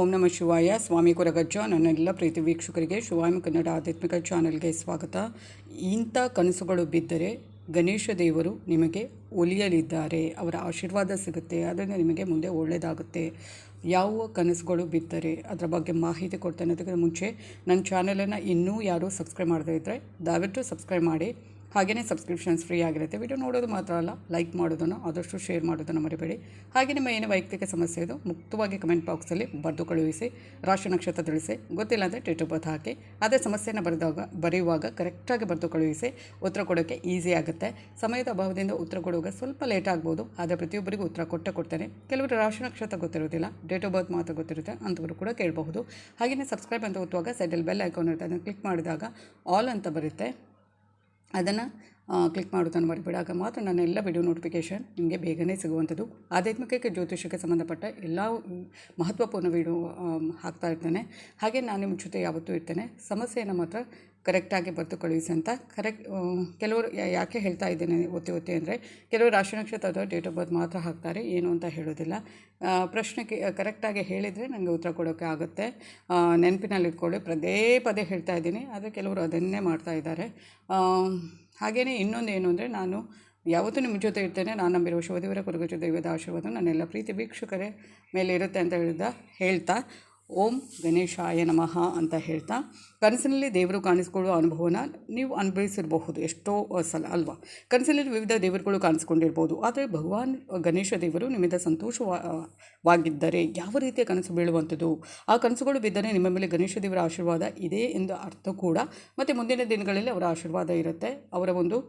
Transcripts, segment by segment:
ಓಂ ನಮ ಶಿವಾಯ. ಸ್ವಾಮಿ ಕೊರಗಜ್ಜ, ನನ್ನೆಲ್ಲ ಪ್ರೀತಿ ವೀಕ್ಷಕರಿಗೆ ಶಿವಾಮಿ ಕನ್ನಡ ಆಧ್ಯಾತ್ಮಿಕ ಚಾನಲ್ಗೆ ಸ್ವಾಗತ. ಇಂಥ ಕನಸುಗಳು ಬಿದ್ದರೆ ಗಣೇಶ ದೇವರು ನಿಮಗೆ ಒಲಿಯಲಿದ್ದಾರೆ. ಅವರ ಆಶೀರ್ವಾದ ಸಿಗುತ್ತೆ, ಅದರಿಂದ ನಿಮಗೆ ಮುಂದೆ ಒಳ್ಳೆಯದಾಗುತ್ತೆ. ಯಾವ ಕನಸುಗಳು ಬಿದ್ದರೆ ಅದರ ಬಗ್ಗೆ ಮಾಹಿತಿ ಕೊಡ್ತೇನೆ. ಅದಕ್ಕಿಂತ ಮುಂಚೆ ನನ್ನ ಚಾನಲನ್ನು ಇನ್ನೂ ಯಾರೂ ಸಬ್ಸ್ಕ್ರೈಬ್ ಮಾಡದೇ ಇದ್ದರೆ ದಯವಿಟ್ಟು ಸಬ್ಸ್ಕ್ರೈಬ್ ಮಾಡಿ. ಹಾಗೆಯೇ ಸಬ್ಸ್ಕ್ರಿಪ್ಷನ್ಸ್ ಫ್ರೀ ಆಗಿರುತ್ತೆ. ವಿಡಿಯೋ ನೋಡೋದು ಮಾತ್ರ ಅಲ್ಲ ಲೈಕ್ ಮಾಡೋದನ್ನು ಆದಷ್ಟು ಶೇರ್ ಮಾಡೋದನ್ನು ಮರಿಬೇಡಿ. ಹಾಗೆ ನಿಮ್ಮ ಏನೇ ವೈಯಕ್ತಿಕ ಸಮಸ್ಯೆ ಇದು ಮುಕ್ತವಾಗಿ ಕಮೆಂಟ್ ಬಾಕ್ಸಲ್ಲಿ ಬರೆದು ಕಳುಹಿಸಿ, ರಾಶಿ ನಕ್ಷತ್ರ ತಿಳಿಸಿ, ಗೊತ್ತಿಲ್ಲ ಅಂದರೆ ಡೇಟ್ ಆಫ್ ಹಾಕಿ. ಅದೇ ಸಮಸ್ಯೆನ ಬರೆದಾಗ, ಬರೆಯುವಾಗ ಕರೆಕ್ಟಾಗಿ ಬರೆದು ಕಳುಹಿಸಿ, ಉತ್ತರ ಕೊಡೋಕ್ಕೆ ಈಸಿ ಆಗುತ್ತೆ. ಸಮಯದ ಅಭಾವದಿಂದ ಉತ್ತರ ಕೊಡುವಾಗ ಸ್ವಲ್ಪ ಲೇಟ್ ಆಗ್ಬೋದು. ಆದರೆ ಪ್ರತಿಯೊಬ್ಬರಿಗೂ ಉತ್ತರ ಕೊಟ್ಟೆ ಕೊಡ್ತೇನೆ. ಕೆಲವರು ರಾಶಿ ನಕ್ಷತ್ರ ಗೊತ್ತಿರೋದಿಲ್ಲ ಡೇಟ್ ಆಫ್ ಬರ್ತ್ ಮಾತ್ರ ಗೊತ್ತಿರುತ್ತೆ ಅಂಥವರು ಕೂಡ ಕೇಳಬಹುದು. ಹಾಗೆಯೇ ಸಬ್ಸ್ಕ್ರೈಬ್ ಅಂತ ಒತ್ತುವಾಗ ಸೈಡಲ್ಲಿ ಬೆಲ್ ಐಕಾನ್ ಇರುತ್ತೆ ಅದನ್ನು ಕ್ಲಿಕ್ ಮಾಡಿದಾಗ ಆಲ್ ಅಂತ ಬರುತ್ತೆ. ಅದನ್ನು ಕ್ಲಿಕ್ ಮಾಡೋದನ್ನು ಮರಿಬೇಡ. ಆಗ ಮಾತ್ರ ನನ್ನ ಎಲ್ಲ ವಿಡಿಯೋ ನೋಟಿಫಿಕೇಷನ್ ನಿಮಗೆ ಬೇಗನೆ ಸಿಗುವಂಥದ್ದು. ಆಧ್ಯಾತ್ಮಿಕಕ್ಕೆ ಜ್ಯೋತಿಷಕ್ಕೆ ಸಂಬಂಧಪಟ್ಟ ಎಲ್ಲ ಮಹತ್ವಪೂರ್ಣ ವಿಡಿಯೋ ಹಾಕ್ತಾ ಇರ್ತೇನೆ. ಹಾಗೆ ನಾನು ನಿಮ್ಮ ಜೊತೆ ಯಾವತ್ತೂ ಇರ್ತೇನೆ. ಸಮಸ್ಯೆಯನ್ನು ಮಾತ್ರ ಕರೆಕ್ಟಾಗಿ ಬರೆದು ಕಳುಹಿಸಿ ಅಂತ. ಕರೆಕ್ಟ್ ಕೆಲವರು ಯಾಕೆ ಹೇಳ್ತಾ ಇದ್ದೇನೆ ಒತ್ತಿ ಒತ್ತಿ ಅಂದರೆ, ಕೆಲವರು ರಾಶಿ ನಕ್ಷತ್ರ ಡೇಟ್ ಆಫ್ ಬರ್ತ್ ಮಾತ್ರ ಹಾಕ್ತಾರೆ. ಏನು ಅಂತ ಹೇಳೋದಿಲ್ಲ. ಪ್ರಶ್ನೆಗೆ ಕರೆಕ್ಟಾಗಿ ಹೇಳಿದರೆ ನನಗೆ ಉತ್ತರ ಕೊಡೋಕ್ಕೆ ಆಗುತ್ತೆ. ನೆನಪಿನಲ್ಲಿ ಇಟ್ಕೊಳ್ಳಿ ಪದೇ ಪದೇ ಹೇಳ್ತಾ ಇದ್ದೀನಿ. ಆದರೆ ಕೆಲವರು ಅದನ್ನೇ ಮಾಡ್ತಾ ಇದ್ದಾರೆ. ಹಾಗೆಯೇ ಇನ್ನೊಂದು ಏನು ಅಂದರೆ ನಾನು ಯಾವತ್ತೂ ನಿಮ್ಮ ಜೊತೆ ಇರ್ತೇನೆ. ನಾನು ನಂಬಿರುವ ಶಿವದೇವರ ಕುರುಗಜ ದೈವದ ಆಶೀರ್ವಾದ ನನ್ನೆಲ್ಲ ಪ್ರೀತಿ ವೀಕ್ಷಕರೇ ಮೇಲೆ ಇರುತ್ತೆ ಅಂತ ಹೇಳಿದ ಹೇಳ್ತಾ ಓಂ ಗಣೇಶಾಯ ನಮಃ ಅಂತ ಹೇಳ್ತಾ ಕನಸಿನಲ್ಲಿ ದೇವರು ಕಾಣಿಸ್ಕೊಳ್ಳುವ ಅನುಭವನ ನೀವು ಅನುಭವಿಸಿರಬಹುದು. ಎಷ್ಟೋ ಸಲ ಅಲ್ವಾ? ಕನಸಿನಲ್ಲಿ ವಿವಿಧ ದೇವರುಗಳು ಕಾಣಿಸ್ಕೊಂಡಿರ್ಬೋದು. ಆದರೆ ಭಗವಾನ್ ಗಣೇಶ ದೇವರು ನಿಮ್ಮಿಂದ ಸಂತೋಷವಾಗಿದ್ದರೆ ಯಾವ ರೀತಿಯ ಕನಸು ಬೀಳುವಂಥದ್ದು? ಆ ಕನಸುಗಳು ಬಿದ್ದರೆ ನಿಮ್ಮ ಮೇಲೆ ಗಣೇಶ ದೇವರ ಆಶೀರ್ವಾದ ಇದೆ ಎಂದು ಅರ್ಥ ಕೂಡ ಮತ್ತು ಮುಂದಿನ ದಿನಗಳಲ್ಲಿ ಅವರ ಆಶೀರ್ವಾದ ಇರುತ್ತೆ. ಅವರ ಒಂದು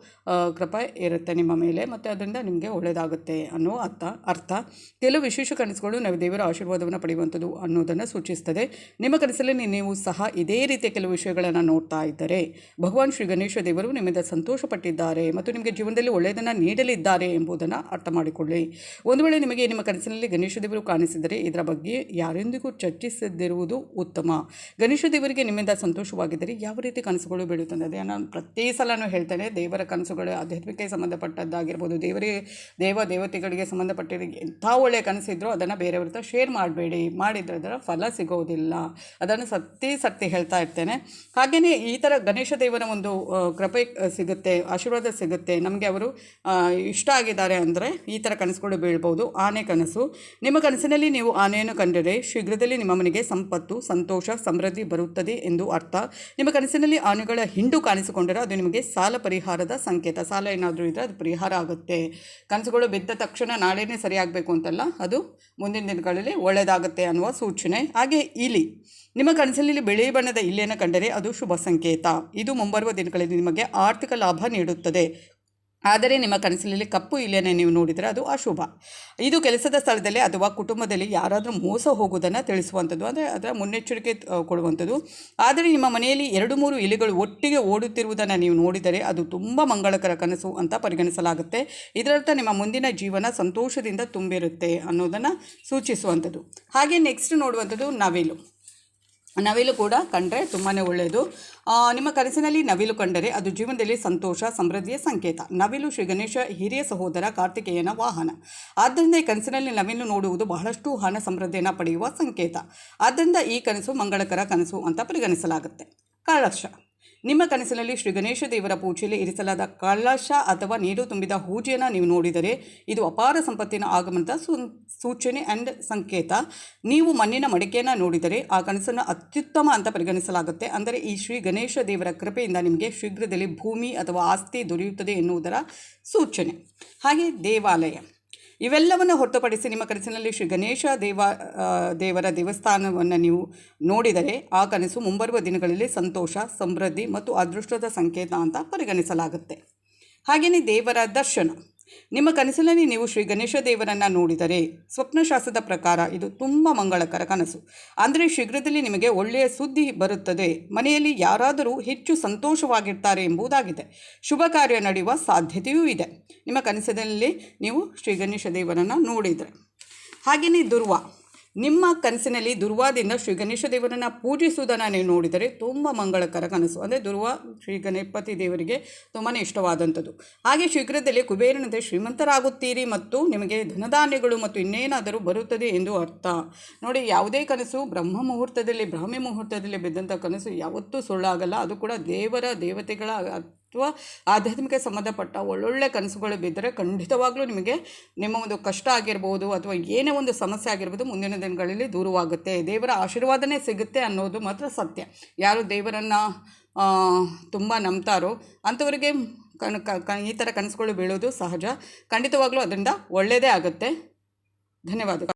ಕೃಪೆ ಇರುತ್ತೆ ನಿಮ್ಮ ಮೇಲೆ ಮತ್ತು ಅದರಿಂದ ನಿಮಗೆ ಒಳ್ಳೆಯದಾಗುತ್ತೆ ಅನ್ನೋ ಅರ್ಥ. ಅರ್ಥ. ಕೆಲವು ವಿಶೇಷ ಕನಸುಗಳು ನಾವು ದೇವರ ಆಶೀರ್ವಾದವನ್ನು ಪಡೆಯುವಂಥದ್ದು ಅನ್ನೋದನ್ನು ಸೂಚಿಸ್ತದೆ ನಿಮ್ಮ ಕನಸಲ್ಲಿ ನೀವು ಸಹ ಇದೇ ರೀತಿಯ ಕೆಲವು ವಿಷಯಗಳನ್ನು ನೋಡ್ತಾ ಇದ್ದರೆ, ಭಗವಾನ್ ಶ್ರೀ ಗಣೇಶ ದೇವರು ನಿಮ್ಮಿಂದ ಸಂತೋಷಪಟ್ಟಿದ್ದಾರೆ ಮತ್ತು ನಿಮಗೆ ಜೀವನದಲ್ಲಿ ಒಳ್ಳೆಯದನ್ನು ನೀಡಲಿದ್ದಾರೆ ಎಂಬುದನ್ನು ಅರ್ಥ ಮಾಡಿಕೊಳ್ಳಿ. ಒಂದು ವೇಳೆ ನಿಮಗೆ ನಿಮ್ಮ ಕನಸಿನಲ್ಲಿ ಗಣೇಶ ದೇವರು ಕಾಣಿಸಿದರೆ, ಇದರ ಬಗ್ಗೆ ಯಾರೊಂದಿಗೂ ಚರ್ಚಿಸದಿರುವುದು ಉತ್ತಮ. ಗಣೇಶ ದೇವರಿಗೆ ನಿಮ್ಮಿಂದ ಸಂತೋಷವಾಗಿದ್ದರೆ ಯಾವ ರೀತಿ ಕನಸುಗಳು ಬೀಳುತ್ತದೆ ನಾನು ಪ್ರತಿ ಸಲನೂ ಹೇಳ್ತೇನೆ, ದೇವರ ಕನಸುಗಳು ಆಧ್ಯಾತ್ಮಿಕ ಸಂಬಂಧಪಟ್ಟದ್ದಾಗಿರ್ಬೋದು ದೇವರಿಗೆ ದೇವ ದೇವತೆಗಳಿಗೆ ಸಂಬಂಧಪಟ್ಟಿರೋ ಎಂಥ ಒಳ್ಳೆಯ ಕನಸಿದ್ರು ಅದನ್ನು ಬೇರೆಯವ್ರ ಶೇರ್ ಮಾಡಬೇಡಿ. ಮಾಡಿದರೆ ಅದರ ಫಲ ಸಿಗೋದಿಲ್ಲ. ಅದನ್ನು ಸತ್ತಿ ಸತ್ತಿ ಹೇಳ್ತಾ ಇರ್ತೇನೆ. ಹಾಗೆಯೇ ಈ ಥರ ಗಣೇಶ ದೇವನ ಒಂದು ಕೃಪೆ ಸಿಗುತ್ತೆ, ಆಶೀರ್ವಾದ ಸಿಗುತ್ತೆ. ನಮಗೆ ಅವರು ಇಷ್ಟ ಆಗಿದ್ದಾರೆ ಅಂದರೆ ಈ ಥರ ಕನಸುಗಳು ಬೀಳ್ಬೋದು. ಆನೆ ಕನಸು. ನಿಮ್ಮ ಕನಸಿನಲ್ಲಿ ನೀವು ಆನೆಯನ್ನು ಕಂಡರೆ ಶೀಘ್ರದಲ್ಲಿ ನಿಮ್ಮ ಮನೆಗೆ ಸಂಪತ್ತು, ಸಂತೋಷ, ಸಮೃದ್ಧಿ ಬರುತ್ತದೆ ಎಂದು ಅರ್ಥ. ನಿಮ್ಮ ಕನಸಿನಲ್ಲಿ ಆನೆಗಳ ಹಿಂಡು ಕಾಣಿಸಿಕೊಂಡರೆ ಅದು ನಿಮಗೆ ಸಾಲ ಪರಿಹಾರದ ಸಂಕೇತ. ಸಾಲ ಏನಾದರೂ ಇದ್ದರೆ ಅದು ಪರಿಹಾರ ಆಗುತ್ತೆ. ಕನಸುಗಳು ಬಿದ್ದ ತಕ್ಷಣ ನಾಳೆನೇ ಸರಿಯಾಗಬೇಕು ಅಂತಲ್ಲ, ಅದು ಮುಂದಿನ ದಿನಗಳಲ್ಲಿ ಒಳ್ಳೆಯದಾಗುತ್ತೆ ಅನ್ನುವ ಸೂಚನೆ. ಹಾಗೆ ಇಲಿ. ನಿಮ್ಮ ಕನಸಿನಲ್ಲಿ ಬಿಳಿ ಬಣ್ಣದ ಇಲಿಯನ್ನು ಕಂಡರೆ ಅದು ಶುಭ ಸಂಕೇತ ಇದು ಮುಂಬರುವ ದಿನಗಳಲ್ಲಿ ನಿಮಗೆ ಆರ್ಥಿಕ ಲಾಭ ನೀಡುತ್ತದೆ. ಆದರೆ ನಿಮ್ಮ ಕನಸಿನಲ್ಲಿ ಕಪ್ಪು ಇಲ್ಲೇನೆ ನೀವು ನೋಡಿದರೆ ಅದು ಅಶುಭ. ಇದು ಕೆಲಸದ ಸ್ಥಳದಲ್ಲಿ ಅಥವಾ ಕುಟುಂಬದಲ್ಲಿ ಯಾರಾದರೂ ಮೋಸ ಹೋಗುವುದನ್ನು ತಿಳಿಸುವಂಥದ್ದು, ಅಂದರೆ ಅದರ ಮುನ್ನೆಚ್ಚರಿಕೆ ಕೊಡುವಂಥದ್ದು. ಆದರೆ ನಿಮ್ಮ ಮನೆಯಲ್ಲಿ ಎರಡು ಮೂರು ಇಲಿಗಳು ಒಟ್ಟಿಗೆ ಓಡುತ್ತಿರುವುದನ್ನು ನೀವು ನೋಡಿದರೆ ಅದು ತುಂಬ ಮಂಗಳಕರ ಕನಸು ಅಂತ ಪರಿಗಣಿಸಲಾಗುತ್ತೆ. ಇದರರ್ಥ ನಿಮ್ಮ ಮುಂದಿನ ಜೀವನ ಸಂತೋಷದಿಂದ ತುಂಬಿರುತ್ತೆ ಅನ್ನೋದನ್ನು ಸೂಚಿಸುವಂಥದ್ದು. ಹಾಗೆ ನೆಕ್ಸ್ಟ್ ನೋಡುವಂಥದ್ದು ನವಿಲು. ನವಿಲು ಕೂಡ ಕಂಡರೆ ತುಂಬಾ ಒಳ್ಳೆಯದು ನಿಮ್ಮ ಕನಸಿನಲ್ಲಿ ನವಿಲು ಕಂಡರೆ ಅದು ಜೀವನದಲ್ಲಿ ಸಂತೋಷ, ಸಮೃದ್ಧಿಯ ಸಂಕೇತ. ನವಿಲು ಶ್ರೀ ಗಣೇಶ, ಹಿರಿಯ ಸಹೋದರ, ಕಾರ್ತಿಕೇಯನ ವಾಹನ. ಆದ್ದರಿಂದ ಈ ಕನಸಿನಲ್ಲಿ ನವಿಲು ನೋಡುವುದು ಬಹಳಷ್ಟು ಹಣ ಸಮೃದ್ಧಿಯನ್ನು ಪಡೆಯುವ ಸಂಕೇತ. ಆದ್ದರಿಂದ ಈ ಕನಸು ಮಂಗಳಕರ ಕನಸು ಅಂತ ಪರಿಗಣಿಸಲಾಗುತ್ತೆ. ಕಳಶ. ನಿಮ್ಮ ಕನಸಿನಲ್ಲಿ ಶ್ರೀ ಗಣೇಶ ದೇವರ ಪೂಜೆಯಲ್ಲಿ ಇರಿಸಲಾದ ಕಳಶ ಅಥವಾ ನೀರು ತುಂಬಿದ ಹೂಜೆಯನ್ನು ನೀವು ನೋಡಿದರೆ ಇದು ಅಪಾರ ಸಂಪತ್ತಿನ ಆಗಮನದ ಸೂಚನೆ ಆ್ಯಂಡ್ ಸಂಕೇತ. ನೀವು ಮಣ್ಣಿನ ಮಡಿಕೆಯನ್ನು ನೋಡಿದರೆ ಆ ಕನಸನ್ನು ಅತ್ಯುತ್ತಮ ಅಂತ ಪರಿಗಣಿಸಲಾಗುತ್ತೆ. ಅಂದರೆ ಈ ಶ್ರೀ ಗಣೇಶ ದೇವರ ಕೃಪೆಯಿಂದ ನಿಮಗೆ ಶೀಘ್ರದಲ್ಲಿ ಭೂಮಿ ಅಥವಾ ಆಸ್ತಿ ದೊರೆಯುತ್ತದೆ ಎನ್ನುವುದರ ಸೂಚನೆ. ಹಾಗೆ ದೇವಾಲಯ. ಇವೆಲ್ಲವನ್ನು ಹೊರತುಪಡಿಸಿ ನಿಮ್ಮ ಕನಸಿನಲ್ಲಿ ಶ್ರೀ ಗಣೇಶ ದೇವ ದೇವರ ದೇವಸ್ಥಾನವನ್ನು ನೀವು ನೋಡಿದರೆ ಆ ಕನಸು ಮುಂಬರುವ ದಿನಗಳಲ್ಲಿ ಸಂತೋಷ, ಸಮೃದ್ಧಿ ಮತ್ತು ಅದೃಷ್ಟದ ಸಂಕೇತ ಅಂತ ಪರಿಗಣಿಸಲಾಗುತ್ತೆ. ಹಾಗೆಯೇ ದೇವರ ದರ್ಶನ. ನಿಮ್ಮ ಕನಸಿನಲ್ಲಿ ನೀವು ಶ್ರೀ ಗಣೇಶ ದೇವರನ್ನು ನೋಡಿದರೆ ಸ್ವಪ್ನಶಾಸ್ತ್ರದ ಪ್ರಕಾರ ಇದು ತುಂಬ ಮಂಗಳಕರ ಕನಸು. ಅಂದರೆ ಶೀಘ್ರದಲ್ಲಿ ನಿಮಗೆ ಒಳ್ಳೆಯ ಸುದ್ದಿ ಬರುತ್ತದೆ. ಮನೆಯಲ್ಲಿ ಯಾರಾದರೂ ಹೆಚ್ಚು ಸಂತೋಷವಾಗಿರ್ತಾರೆ ಎಂಬುದಾಗಿದೆ. ಶುಭ ಕಾರ್ಯ ನಡೆಯುವ ಸಾಧ್ಯತೆಯೂ ಇದೆ. ನಿಮ್ಮ ಕನಸಿನಲ್ಲಿ ನೀವು ಶ್ರೀ ಗಣೇಶ ದೇವರನ್ನು ನೋಡಿದರೆ. ಹಾಗೆಯೇ ದುರ್ವ. ನಿಮ್ಮ ಕನಸಿನಲ್ಲಿ ದುರ್ವಾದಿಂದ ಶ್ರೀ ಗಣೇಶ ದೇವರನ್ನು ಪೂಜಿಸುವುದನ್ನು ನೀವು ನೋಡಿದರೆ ತುಂಬ ಮಂಗಳಕರ ಕನಸು. ಅಂದರೆ ದುರ್ವಾ ಶ್ರೀ ಗಣಪತಿ ದೇವರಿಗೆ ತುಂಬಾ ಇಷ್ಟವಾದಂಥದ್ದು. ಹಾಗೆ ಶೀಘ್ರದಲ್ಲೇ ಕುಬೇರನಂತೆ ಶ್ರೀಮಂತರಾಗುತ್ತೀರಿ ಮತ್ತು ನಿಮಗೆ ಧನಧಾನ್ಯಗಳು ಮತ್ತು ಇನ್ನೇನಾದರೂ ಬರುತ್ತದೆ ಎಂದು ಅರ್ಥ. ನೋಡಿ, ಯಾವುದೇ ಕನಸು ಬ್ರಹ್ಮ ಮುಹೂರ್ತದಲ್ಲಿ, ಬ್ರಾಹ್ಮಿ ಮುಹೂರ್ತದಲ್ಲಿ ಬಿದ್ದಂಥ ಕನಸು ಯಾವತ್ತೂ ಸುಳ್ಳಾಗಲ್ಲ. ಅದು ಕೂಡ ದೇವರ ದೇವತೆಗಳ ಅಥವಾ ಆಧ್ಯಾತ್ಮಿಕ ಸಂಬಂಧಪಟ್ಟ ಒಳ್ಳೊಳ್ಳೆ ಕನಸುಗಳು ಬಿದ್ದರೆ ಖಂಡಿತವಾಗ್ಲೂ ನಿಮಗೆ ನಿಮ್ಮ ಒಂದು ಕಷ್ಟ ಆಗಿರ್ಬೋದು ಅಥವಾ ಏನೇ ಒಂದು ಸಮಸ್ಯೆ ಆಗಿರ್ಬೋದು ಮುಂದಿನ ದಿನಗಳಲ್ಲಿ ದೂರವಾಗುತ್ತೆ. ದೇವರ ಆಶೀರ್ವಾದನೇ ಸಿಗುತ್ತೆ ಅನ್ನೋದು ಮಾತ್ರ ಸತ್ಯ. ಯಾರು ದೇವರನ್ನು ತುಂಬ ನಂಬ್ತಾರೋ ಅಂಥವರಿಗೆ ಕಣ್ ಕ, ಈ ಥರ ಕನಸುಗಳು ಬೀಳೋದು ಸಹಜ. ಖಂಡಿತವಾಗ್ಲೂ ಅದರಿಂದ ಒಳ್ಳೆಯದೇ ಆಗುತ್ತೆ. ಧನ್ಯವಾದಗಳು.